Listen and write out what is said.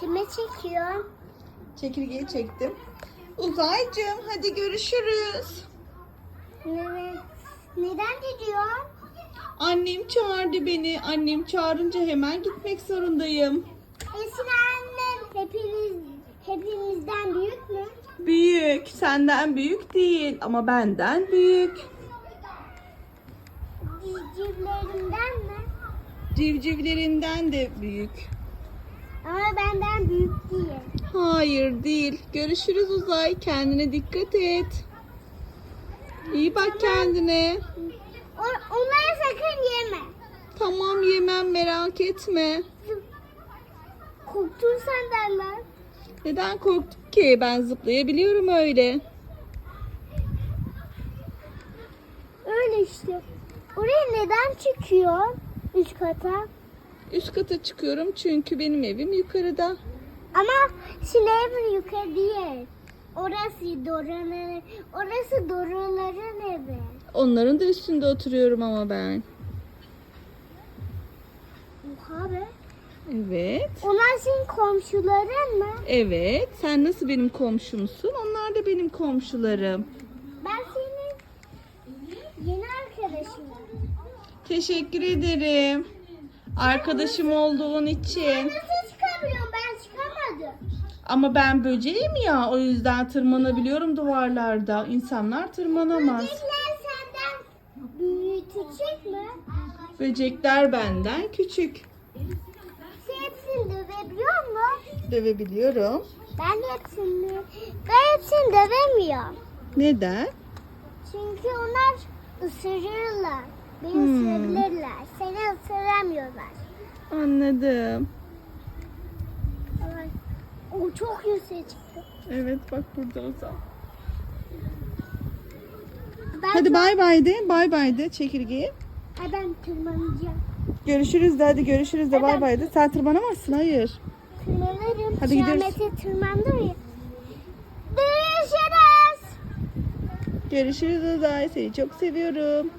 Kime çekiyor? Çekirgeyi çektim. Uzaycığım hadi görüşürüz. Evet. Neden gidiyor? Annem çağırdı beni. Annem çağırınca hemen gitmek zorundayım. Esin annem hepimiz, hepimizden büyük mü? Büyük. Senden büyük değil ama benden büyük. Civcivlerimden mi? Civcivlerinden de büyük. Ama benden büyük değil. Hayır değil. Görüşürüz Uzay. Kendine dikkat et. İyi bak kendine. O- onları sakın yeme. Tamam yemem merak etme. Korktun sen benden. Neden korktuk ki? Ben zıplayabiliyorum öyle. Öyle işte. Oraya neden çıkıyor? Üst kata. Üst kata çıkıyorum çünkü benim evim yukarıda. Ama Sineğin yukarı değil. Orası Dora'nın, orası Dora'ların evi. Onların da üstünde oturuyorum ama ben. Oha be. Evet. Onlar senin komşuların mı? Evet. Sen nasıl benim komşumsun? Onlar da benim komşularım. Ben senin yeni arkadaşınım. Teşekkür ederim. Arkadaşım olduğun için. Nasıl çıkabiliyorum? Ben çıkamadım. Ama ben böceğim ya o yüzden tırmanabiliyorum duvarlarda. İnsanlar tırmanamaz. Böcekler senden büyütecek mi? Böcekler benden küçük. Sen hepsini dövebiliyor mu? Dövebiliyorum. Ben hepsini, ben hepsini dövemiyorum. Neden? Çünkü onlar ısırırlar. Beni Hmm. ısırabilirler. Seni ısıramıyorlar. Anladım. O çok yükseğe çıktı. Evet bak burada uzak. Ben Hadi bay bay de. Bay bay de çekirgeyi. Ben tırmanacağım. Görüşürüz de hadi görüşürüz de bay bay de. Sen tırmanamazsın hayır. Tırmanırım. Hadi gidiyoruz. Kıyamete tırmandım ya. Görüşürüz. Görüşürüz Uzay. Seni çok seviyorum.